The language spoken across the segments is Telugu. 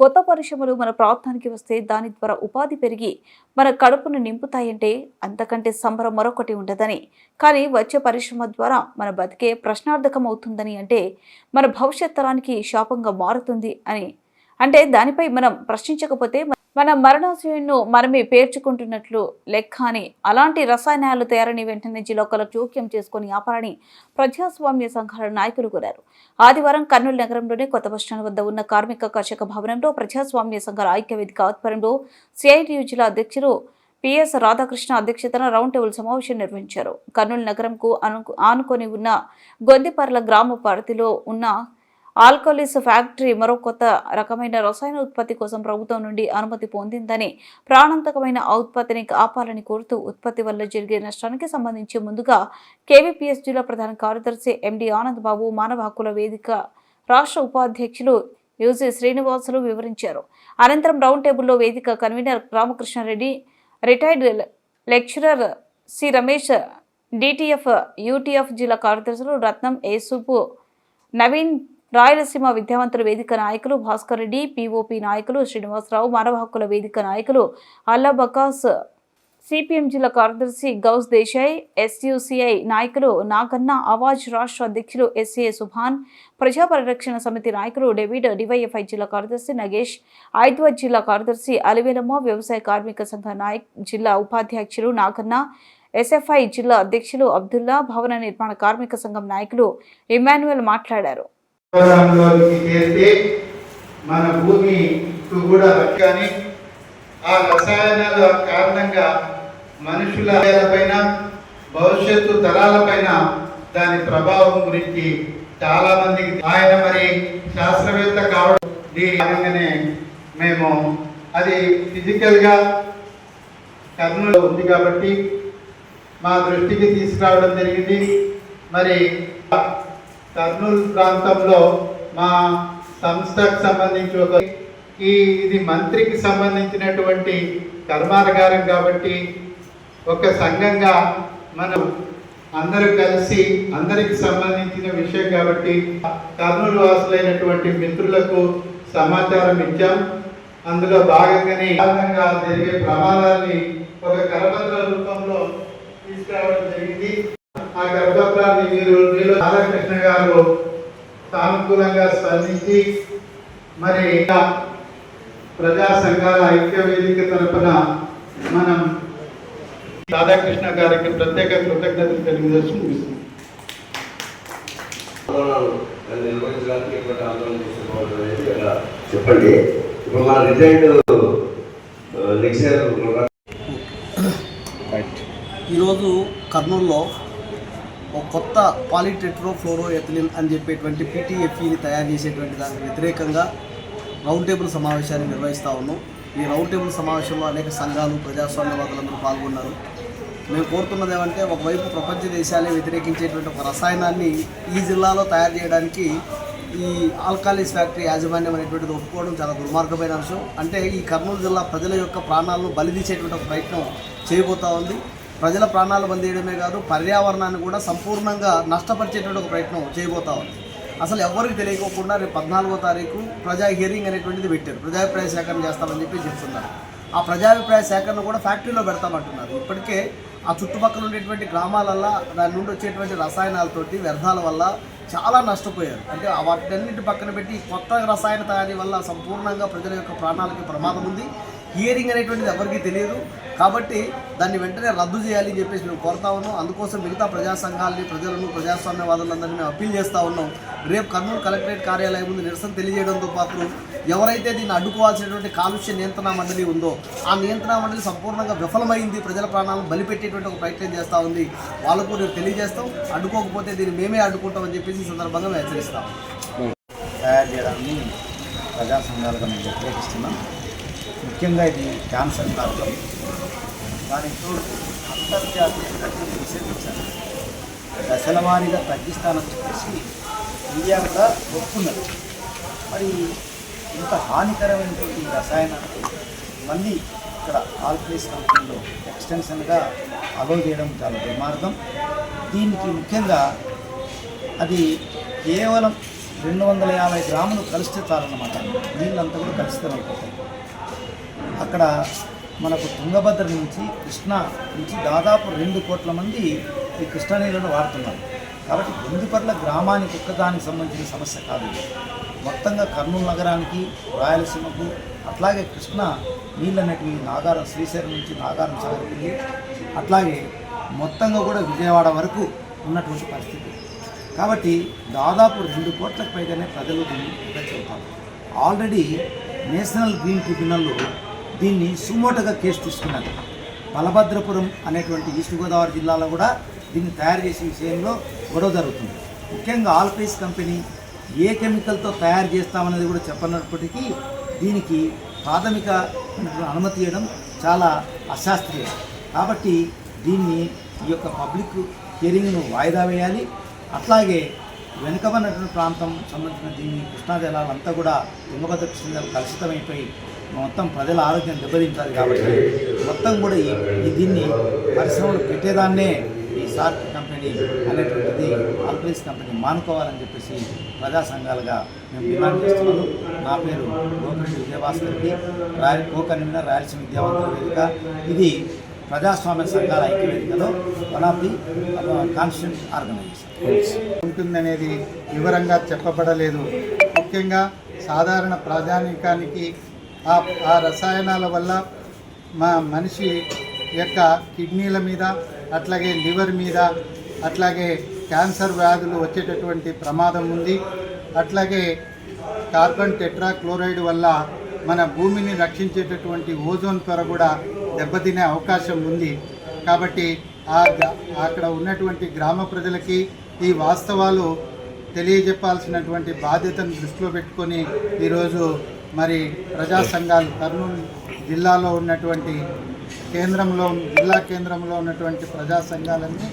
కొత్త పరిశ్రమలు మన ప్రాంతానికి వస్తే దాని ద్వారా ఉపాధి పెరిగి మన కడుపును నింపుతాయంటే అంతకంటే సంబరం మరొకటి ఉండదని. కానీ వచ్చే పరిశ్రమ ద్వారా మన బతికే ప్రశ్నార్థకం అవుతుందని అంటే మన భవిష్యత్ తరానికి శాపంగా మారుతుంది అని. అంటే దానిపై మనం ప్రశ్నించకపోతే మన మరణాశయంను మనమే పేర్చుకుంటున్నట్లు లెక్క అని అలాంటి రసాయనాలు తయారని వెంటనే జిలోకల జోక్యం చేసుకుని ఆపాలని ప్రజాస్వామ్య సంఘాల నాయకులు కోరారు. ఆదివారం కర్నూలు నగరంలోని కొత్త బస్టాండ్ వద్ద ఉన్న కార్మిక కర్షక భవనంలో ప్రజాస్వామ్య సంఘాల ఐక్య వేదిక ఆధ్వర్యంలో సిఐటియు జిల్లా అధ్యక్షులు పిఎస్ రాధాకృష్ణ అధ్యక్షతన రౌండ్ టేబుల్ సమావేశం నిర్వహించారు. కర్నూలు నగరంకు అను ఆనుకొని ఉన్న గొందిపర్ల గ్రామ పరిధిలో ఉన్న ఆల్కలీస్ ఫ్యాక్టరీ మరో కొత్త రకమైన రసాయన ఉత్పత్తి కోసం ప్రభుత్వం నుండి అనుమతి పొందిందని ప్రాణాంతకమైన ఆ ఉత్పత్తిని ఆపాలని కోరుతూ ఉత్పత్తి వల్ల జరిగే నష్టానికి సంబంధించి ముందుగా కేవీపీఎస్ జిల్లా ప్రధాన కార్యదర్శి ఎండి ఆనంద్ బాబు మానవ హక్కుల వేదిక రాష్ట్ర ఉపాధ్యక్షులు యూజీ శ్రీనివాసులు వివరించారు. అనంతరం రౌండ్ టేబుల్లో వేదిక convener Ramakrishnareddy retired lecturer C Ramesh DTF UTF జిల్లా కార్యదర్శులు రత్నం ఏసుపు నవీన్ రాయలసీమ విద్యావంతుల వేదిక నాయకులు భాస్కర్ రెడ్డి పిఓపి నాయకులు శ్రీనివాసరావు మానవ హక్కుల వేదిక నాయకులు అల్లాబకాస్ సిపిఎం జిల్లా కార్యదర్శి గౌస్ దేశాయ్ ఎస్యుసిఐ నాయకులు నాగన్న అవాజ్ రాష్ట్ర అధ్యక్షులు ఎస్ఏ సుభాన్ ప్రజా పరిరక్షణ సమితి నాయకులు డేవిడ్ డివైఎఫ్ఐ జిల్లా కార్యదర్శి నగేష్ ఐద్వర్ జిల్లా కార్యదర్శి అలివేలమ్మ వ్యవసాయ కార్మిక సంఘ నాయక్ జిల్లా ఉపాధ్యక్షులు నాగన్న ఎస్ఎఫ్ఐ జిల్లా అధ్యక్షులు అబ్దుల్లా భవన నిర్మాణ కార్మిక సంఘం నాయకులు ఇమాన్యుయల్ మాట్లాడారు. పర్యావరణంలోకి మన భూమికి కూడా కానీ ఆ రసాయనాల కారణంగా మనుషుల పైన భవిష్యత్తు తరాలపైన దాని ప్రభావం గురించి చాలా మందికి ఆయన మరి శాస్త్రవేత్త కావడం దీనిగానే మేము అది ఫిజికల్గా కర్నూలు ఉంది కాబట్టి మా దృష్టికి తీసుకురావడం జరిగింది. మరి కర్నూలు ప్రాంతంలో మా సంస్థకు సంబంధించి ఒక ఈ ఇది మంత్రికి సంబంధించినటువంటి కర్మాగారం కాబట్టి ఒక సంఘంగా మనం అందరూ కలిసి అందరికి సంబంధించిన విషయం కాబట్టి కర్నూలు వాసులైనటువంటి మిత్రులకు సమాచారం ఇచ్చాం. అందులో భాగంగానే కారణంగా జరిగే ప్రమాదాన్ని ఒక కరపత్ర రూపంలో తీసుకురావడం జరిగింది. ఆ గర్భపత్రాన్ని మీరు మీలో రాధాకృష్ణ గారు సానుకూలంగా స్పందించి మరి ఇంకా ప్రజా సంఘాల ఐక్య వేదిక తరపున మనం రాధాకృష్ణ గారికి ప్రత్యేక కృతజ్ఞతలు తెలియజేస్తూ ముగిస్తున్నాం. ఆందోళనలు నిర్వహించడానికి ఎటువంటి ఆందోళన చేసుకోవాలి అనేది ఇలా చెప్పండి. ఇప్పుడు మన రిటైర్డ్ లెక్చరర్ ఈరోజు కర్నూలులో కొత్త పాలిటెట్రో ఫ్లోరో ఎథిలిన్ అని చెప్పేటువంటి పీటీఎఫ్ఈని తయారు చేసేటువంటి దానికి వ్యతిరేకంగా రౌండ్ టేబుల్ సమావేశాన్ని నిర్వహిస్తూ ఉన్నాం. ఈ రౌండ్ టేబుల్ సమావేశంలో అనేక సంఘాలు ప్రజాస్వామ్యవాదులందరూ పాల్గొన్నారు. మేము కోరుతున్నది ఏమంటే ఒకవైపు ప్రపంచ దేశాలే వ్యతిరేకించేటువంటి ఒక రసాయనాన్ని ఈ జిల్లాలో తయారు చేయడానికి ఈ ఆల్కాలిస్ ఫ్యాక్టరీ యాజమాన్యం అనేటువంటిది ఒప్పుకోవడం చాలా దుర్మార్గమైన అంశం. అంటే ఈ కర్నూలు జిల్లా ప్రజల యొక్క ప్రాణాలను బలిదీసేటువంటి ఒక ప్రయత్నం చేయబోతా ఉంది. ప్రజల ప్రాణాలు బందేయడమే కాదు పర్యావరణాన్ని కూడా సంపూర్ణంగా నష్టపరిచేటువంటి ఒక ప్రయత్నం చేయబోతా ఉంది. అసలు ఎవరికి తెలియకోకుండా రేపు పద్నాలుగో తారీఖు ప్రజా హియరింగ్ అనేటువంటిది పెట్టారు. ప్రజాభిప్రాయ సేకరణ చేస్తామని చెప్పి చెప్తున్నారు. ఆ ప్రజాభిప్రాయ సేకరణ కూడా ఫ్యాక్టరీలో పెడతామంటున్నారు. ఇప్పటికే ఆ చుట్టుపక్కల ఉండేటువంటి గ్రామాలల్లో దాని నుండి వచ్చేటువంటి రసాయనాలతోటి వ్యర్థాల వల్ల చాలా నష్టపోయారు. అంటే వాటన్నింటి పక్కన పెట్టి కొత్త రసాయన తయారీ వల్ల సంపూర్ణంగా ప్రజల యొక్క ప్రాణాలకి ప్రమాదం ఉంది. హియరింగ్ అనేటువంటిది ఎవరికీ తెలియదు. కాబట్టి దాన్ని వెంటనే రద్దు చేయాలి అని చెప్పేసి మేము కోరుతా ఉన్నాం. అందుకోసం మిగతా ప్రజా సంఘాలని ప్రజలను ప్రజాస్వామ్యవాదులందరినీ మేము అప్పీల్ చేస్తూ ఉన్నాం. రేపు కర్నూలు కలెక్టరేట్ కార్యాలయం ముందు నిరసన తెలియజేయడంతో పాటు ఎవరైతే దీన్ని అడ్డుకోవాల్సినటువంటి కాలుష్య నియంత్రణ మండలి ఉందో ఆ నియంత్రణ మండలి సంపూర్ణంగా విఫలమైంది. ప్రజల ప్రాణాలను బలిపెట్టేటువంటి ఒక ప్రయత్నం చేస్తూ ఉంది. వాళ్ళకు రేపు తెలియజేస్తాం. అడ్డుకోకపోతే దీన్ని మేమే అడ్డుకుంటామని చెప్పేసి ఈ సందర్భంగా మేము హెచ్చరిస్తాం. తయారు చేయడాన్ని ప్రజా సంఘాలుగా మేము వ్యతిరేకిస్తున్నాం ముఖ్యంగా ఇది క్యాన్సర్ కారణం. దానికి తోడు అంతర్జాతీయ ప్రజలు నిషేధించాలి దశల వారీగా తగ్గిస్తానని చెప్పేసి ఇండియా కూడా ఒప్పుకున్నది. మరి ఇంత హానికరమైనటువంటి రసాయనాలు మళ్ళీ ఇక్కడ ఆల్ప్లేస్ కంపెనీలో ఎక్స్టెన్షన్గా అలో చేయడం చాలా దుర్మార్గం. దీనికి ముఖ్యంగా అది కేవలం రెండు వందల యాభై గ్రాములు కలిస్తే చాలన్నమాట. నీళ్ళంతా కూడా కలుషితం అయిపోతాయి అక్కడ మనకు తుంగభద్ర నుంచి కృష్ణా నుంచి దాదాపు రెండు కోట్ల మంది ఈ కృష్ణా నీళ్ళను వాడుతున్నారు. కాబట్టి గుందిపర్ల గ్రామానికి ఒక్కదానికి సంబంధించిన సమస్య కాదు మొత్తంగా కర్నూలు నగరానికి రాయలసీమకు అట్లాగే కృష్ణ నీళ్ళు అనేటివి నాగారం శ్రీశైలం నుంచి నాగారం సాగుతుంది అట్లాగే మొత్తంగా కూడా విజయవాడ వరకు ఉన్నటువంటి పరిస్థితి. కాబట్టి దాదాపు రెండు కోట్లకు పైగానే ప్రజలు దీన్ని ఆల్రెడీ నేషనల్ గ్రీన్ ట్రిబ్యునల్లో దీన్ని సుమోటగా కేసు తీసుకున్నది బలభద్రపురం అనేటువంటి ఈస్ట్ గోదావరి జిల్లాలో కూడా దీన్ని తయారు చేసే విషయంలో గొడవ జరుగుతుంది. ముఖ్యంగా ఆల్పైస్ కంపెనీ ఏ కెమికల్తో తయారు చేస్తామనేది కూడా చెప్పనప్పటికీ దీనికి ప్రాథమిక అనుమతి ఇవ్వడం చాలా అశాస్త్రీయం. కాబట్టి దీన్ని ఈ యొక్క పబ్లిక్ హియరింగ్ను వాయిదా వేయాలి. అట్లాగే వెనుకబడినటువంటి ప్రాంతం సంబంధించిన దీన్ని కృష్ణా జలాలంతా కూడా తుంగభద్ర కృష్ణ జలాలు కలుషితమైపోయి మొత్తం ప్రజల ఆరోగ్యం దెబ్బతింటారు కాబట్టి మొత్తం కూడా ఈ దీన్ని పరిశ్రమలు పెట్టేదాన్నే ఈ సార్క్ కంపెనీ అనేటువంటిది ఆల్పైస్ కంపెనీ మానుకోవాలని చెప్పేసి ప్రజా సంఘాలుగా మేము డిమాండ్ చేస్తున్నాము. నా పేరు గోకరెడ్డి విజయభాస్కర్ రెడ్డి. రాయల్ కో రాయలసీమ విద్యావంతుల వేదిక. ఇది ప్రజాస్వామ్య సంఘాల ఐక్యవేదికలో one of the constituent organisation. ఉంటుందనేది వివరంగా చెప్పబడలేదు. ముఖ్యంగా సాధారణ ప్రాధాన్యకానికి ఆ ఆ రసాయనాల వల్ల మా మనిషి యొక్క కిడ్నీల మీద అట్లాగే లివర్ మీద అట్లాగే క్యాన్సర్ వ్యాధులు వచ్చేటటువంటి ప్రమాదం ఉంది. అట్లాగే కార్బన్ టెట్రాక్లోరైడ్ వల్ల మన భూమిని రక్షించేటటువంటి ఓజోన్ పొర కూడా దెబ్బతినే అవకాశం ఉంది. కాబట్టి ఆ అక్కడ ఉన్నటువంటి గ్రామ ప్రజలకి ఈ వాస్తవాలు తెలియజెప్పాల్సినటువంటి బాధ్యతను దృష్టిలో పెట్టుకొని ఈరోజు మరి ప్రజా సంఘాలు కర్నూలు జిల్లాలో ఉన్నటువంటి కేంద్రంలో జిల్లా కేంద్రంలో ఉన్నటువంటి ప్రజా సంఘాలన్నీ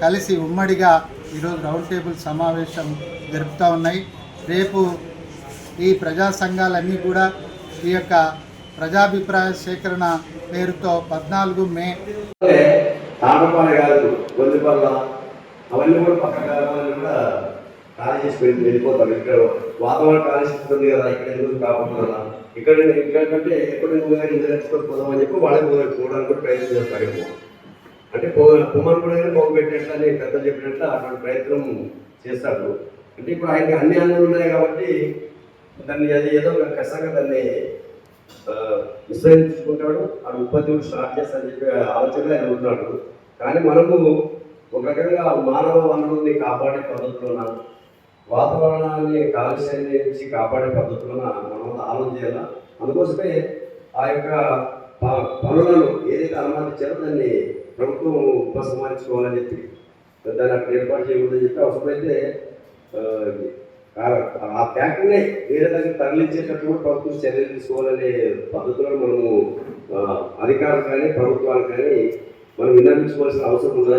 కలిసి ఉమ్మడిగా ఈరోజు రౌండ్ టేబుల్ సమావేశం జరుపుతూ ఉన్నాయి. రేపు ఈ ప్రజా సంఘాలన్నీ కూడా ఈ యొక్క ప్రజాభిప్రాయ సేకరణ పేరుతో పద్నాలుగు మే కాదు అవన్నీ కూడా పక్క గ్రామాలను కూడా ఖాళీ చేసి వెళ్ళి వెళ్ళిపోతారు ఇక్కడ వాతావరణం కాలుష్యం ఉంది కదా ఇక్కడ ఎందుకు కాకుండా? ఇక్కడ ఇక్కడ కంటే ఎక్కడ నువ్వు పోదాం పోదామని చెప్పి వాళ్ళకి పోదాం పోవడానికి కూడా ప్రయత్నం చేస్తారు ఎక్కువ. అంటే పో కుమార్ కూడా పోగు పెట్టినట్లు అని పెద్దలు చెప్పినట్లు అటువంటి ప్రయత్నం చేస్తారు. అంటే ఇప్పుడు ఆయనకి అన్ని అన్నులు ఉన్నాయి కాబట్టి దాన్ని అది ఏదో ఒక కష్టంగా దాన్ని విశ్వసించుకుంటాడు ఆ ఉత్పత్తి కూడా స్టార్ట్ చేస్తానని చెప్పి ఆలోచనలో ఆయన ఉన్నాడు. కానీ మనము ఒక రకంగా మానవ వనరుల్ని కాపాడే పద్ధతిలోన వాతావరణాన్ని కాలుష్యాన్ని నుంచి కాపాడే పద్ధతులను మనం ఆలోచన చేయాలి? అందుకోసమే ఆ యొక్క పనులను ఏదైతే అనుమతించారో దాన్ని ప్రభుత్వం ఉపసంహరించుకోవాలని చెప్పి దాన్ని అక్కడ ఏర్పాటు చేయకూడదని చెప్పి అవసరమైతే ఆ, ఫ్యాక్టరీనే వేరే దగ్గర తరలించేటట్టు కూడా ప్రభుత్వం చర్యలు తీసుకోవాలనే పద్ధతిలో మనము అధికారులు కానీ ప్రభుత్వాలు కానీ మనం విన్నవించుకోవాల్సిన అవసరం ఉందని